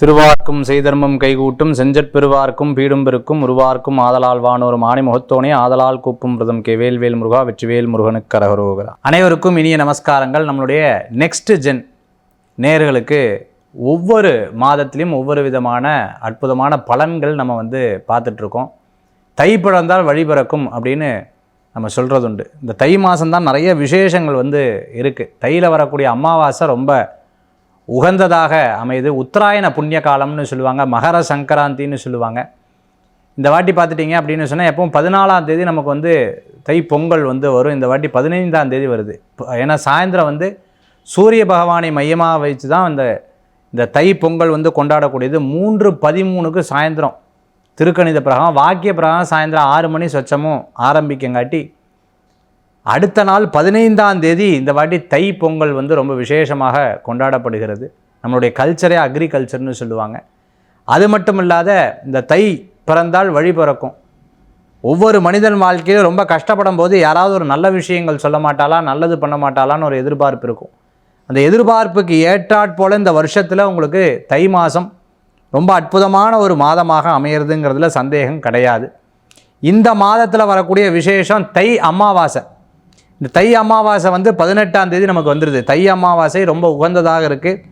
திருவார்க்கும் செய்தர்மம் கைகூட்டும் செஞ்சற் பெருவார்க்கும் பீடும் பெருக்கும் உருவார்க்கும் ஆதலால் வானோரும் ஆணை முகத்தோனே ஆதலால் கூப்பும் பிரதம் கே வேல்வேல் முருகா வெற்றிவேல் முருகனுக்கு கரகரோகரா. அனைவருக்கும் இனிய நமஸ்காரங்கள். நம்மளுடைய நெக்ஸ்ட் ஜென் நேர்களுக்கு ஒவ்வொரு மாதத்திலையும் ஒவ்வொரு விதமான அற்புதமான பலன்கள் நம்ம வந்து பார்த்துட்ருக்கோம். தை பிறந்தால் வழி பிறக்கும் அப்படின்னு நம்ம சொல்கிறது உண்டு இந்த தை மாதம்தான் நிறைய விசேஷங்கள் வந்து இருக்குது தையில் வரக்கூடிய அமாவாசை ரொம்ப உகந்ததாக அமையுது. உத்தராயண புண்ணிய காலம்னு சொல்லுவாங்க மகர சங்கராந்தின்னு சொல்லுவாங்க. இந்த வாட்டி பார்த்துட்டிங்க அப்படின்னு சொன்னால் எப்பவும் பதினாலாம் தேதி நமக்கு வந்து தை பொங்கல் வந்து வரும். இந்த வாட்டி பதினைந்தாம் தேதி வருது. ஏன்னா சாயந்தரம் வந்து சூரிய பகவானை மையமாக வச்சு தான் இந்த இந்த தை பொங்கல் வந்து கொண்டாடக்கூடியது. மூன்று பதிமூணுக்கு சாயந்தரம் திருக்கணித பிரகாரம் வாக்கிய பிரகாரம் சாயந்தரம் ஆறு மணி சொச்சமும் ஆரம்பிக்கங்காட்டி அடுத்த நாள் பதினைந்தாம் தேதி இந்த வாட்டி தை பொங்கல் வந்து ரொம்ப விசேஷமாக கொண்டாடப்படுகிறது. நம்மளுடைய கல்ச்சரே அக்ரிகல்ச்சர்னு சொல்லுவாங்க. அது மட்டும் இல்லாத இந்த தை பிறந்தால் வழி பிறக்கும். ஒவ்வொரு மனிதன் வாழ்க்கையிலும் ரொம்ப கஷ்டப்படும் போது யாராவது ஒரு நல்ல விஷயங்கள் சொல்ல மாட்டாளா நல்லது பண்ண மாட்டாளான்னு ஒரு எதிர்பார்ப்பு இருக்கும். அந்த எதிர்பார்ப்புக்கு ஏற்றாற்போல் இந்த வருஷத்தில் உங்களுக்கு தை மாதம் ரொம்ப அற்புதமான ஒரு மாதமாக அமையிறதுங்கிறதுல சந்தேகம் கிடையாது. இந்த மாதத்தில் வரக்கூடிய விசேஷம் தை அமாவாசை. இந்த தை அமாவாசை வந்து பதினெட்டாம் தேதி நமக்கு வந்துடுது தை அமாவாசை ரொம்ப உகந்ததாக இருக்குது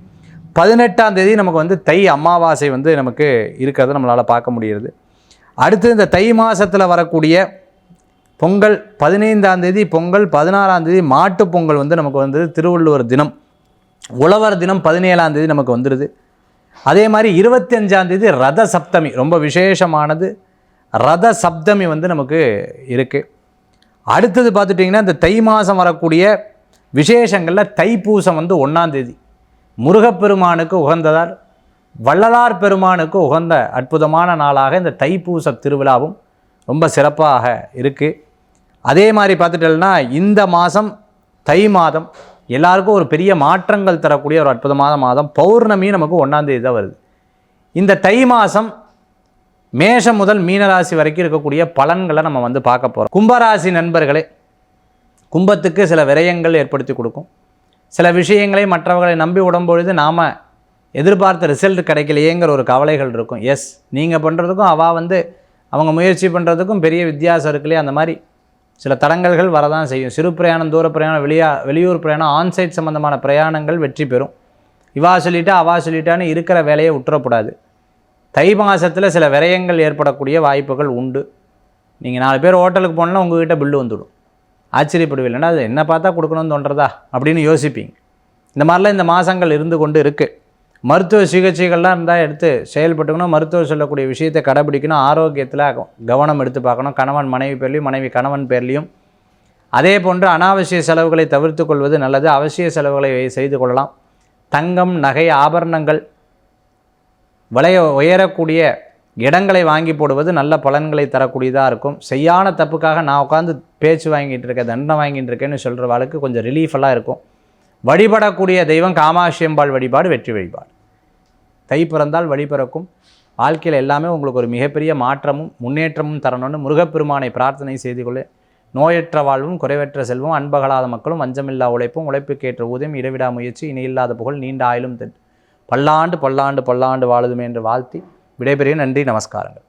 பதினெட்டாம் தேதி நமக்கு வந்து தை அமாவாசை வந்து நமக்கு இருக்கிறத நம்மளால் பார்க்க முடியுது அடுத்து இந்த தை மாதத்தில் வரக்கூடிய பொங்கல் பதினைந்தாம் தேதி பொங்கல் பதினாறாம் தேதி மாட்டுப் பொங்கல் வந்து நமக்கு வந்து திருவள்ளுவர் தினம். உழவர் தினம் பதினேழாம் தேதி நமக்கு வந்துடுது அதே மாதிரி இருபத்தஞ்சாம் தேதி ரத சப்தமி ரொம்ப விசேஷமானது. ரத சப்தமி வந்து நமக்கு இருக்குது அடுத்தது பார்த்துட்டிங்கன்னா இந்த தை மாதம் வரக்கூடிய விசேஷங்களில் தைப்பூசம் வந்து ஒன்றாந்தேதி முருகப்பெருமானுக்கு உகந்ததால் வள்ளலார் பெருமானுக்கு உகந்த அற்புதமான நாளாக இந்த தைப்பூச திருவிழாவும் ரொம்ப சிறப்பாக இருக்குது அதே மாதிரி பார்த்துட்டோம்னா இந்த மாதம் தை மாதம் எல்லாருக்கும் ஒரு பெரிய மாற்றங்கள் தரக்கூடிய ஒரு அற்புதமான மாதம் பௌர்ணமி நமக்கு ஒன்றாந்தேதி தான் வருது. இந்த தை மாதம் மேஷம் முதல் மீனராசி வரைக்கும் இருக்கக்கூடிய பலன்களை நம்ம வந்து பார்க்க போகிறோம் கும்பராசி நண்பர்களே கும்பத்துக்கு சில விரயங்கள் ஏற்படுத்தி கொடுக்கும். சில விஷயங்களை மற்றவர்களை நம்பி விடும்பொழுது நாம் எதிர்பார்த்த ரிசல்ட் கிடைக்கலையேங்கிற ஒரு கவலைகள் இருக்கும். எஸ் நீங்கள் பண்ணுறதுக்கும் அவள் வந்து அவங்க முயற்சி பண்ணுறதுக்கும் பெரிய வித்தியாசம் இருக்குல்லையே? அந்த மாதிரி சில தடங்கல்கள் வரதான் செய்யும். சிறு பிரயாணம் தூர பிரயாணம் வெளியா வெளியூர் பிரயாணம் ஆன்சைட் சம்மந்தமான பிரயாணங்கள் வெற்றி பெறும். இவா சொல்லிட்டா அவா சொல்லிட்டான்னு இருக்கிற வேலையை விட்டுறக்கூடாது தை மாதத்தில் சில விரயங்கள் ஏற்படக்கூடிய வாய்ப்புகள் உண்டு. நீங்கள் நாலு பேர் ஹோட்டலுக்கு போனால் உங்ககிட்ட பில்லு வந்துவிடும் ஆச்சரியப்படுவீங்களா அது என்ன பார்த்தா கொடுக்கணும்னு தோன்றதா? அப்படின்னு யோசிப்பீங்க. இந்த மாதிரிலாம் இந்த மாதங்கள் இருந்து கொண்டு இருக்குது மருத்துவ சிகிச்சைகள்லாம் இருந்தால் எடுத்து செயல்பட்டுக்கணும். மருத்துவர் சொல்லக்கூடிய விஷயத்தை கடைபிடிக்கணும். ஆரோக்கியத்தில் கவனம் எடுத்து பார்க்கணும். கணவன் மனைவி பேர்லையும் மனைவி கணவன் பேர்லையும். அதே போன்று அனாவசிய செலவுகளை தவிர்த்து கொள்வது நல்லது. அவசிய செலவுகளை செய்து கொள்ளலாம். தங்கம் நகை ஆபரணங்கள் விலைய உயரக்கூடிய இடங்களை வாங்கி போடுவது நல்ல பலன்களை தரக்கூடியதாக இருக்கும். செய்யான தப்புக்காக நான் உட்காந்து பேச்சு வாங்கிட்டு இருக்கேன் தண்டனை வாங்கிட்டு இருக்கேன்னு சொல்கிற வாழ்க்கை கொஞ்சம் ரிலீஃபெல்லாம் இருக்கும். வழிபடக்கூடிய தெய்வம் காமாட்சியம்பாள் வழிபாடு வெற்றி வழிபாடு. தை பிறந்தால் வழி பிறக்கும். வாழ்க்கையில் எல்லாமே உங்களுக்கு ஒரு மிகப்பெரிய மாற்றமும் முன்னேற்றமும் தரணும்னு முருகப்பெருமானை பிரார்த்தனை செய்து கொள்ள. நோயற்ற வாழ்வும் குறைவற்ற செல்வம் அன்பகலாத மக்களும் வஞ்சமில்லா உழைப்பும் உழைப்புக்கேற்ற ஊதியம் இடைவிடா முயற்சி இணையில்லாத புகழ் நீண்ட ஆயிலும் தென் பல்லாண்டு பல்லாண்டு பல்லாண்டு வாழுதுமே என்று வாழ்த்தி விடைபெறுகிறேன். நன்றி நமஸ்காரங்கள்.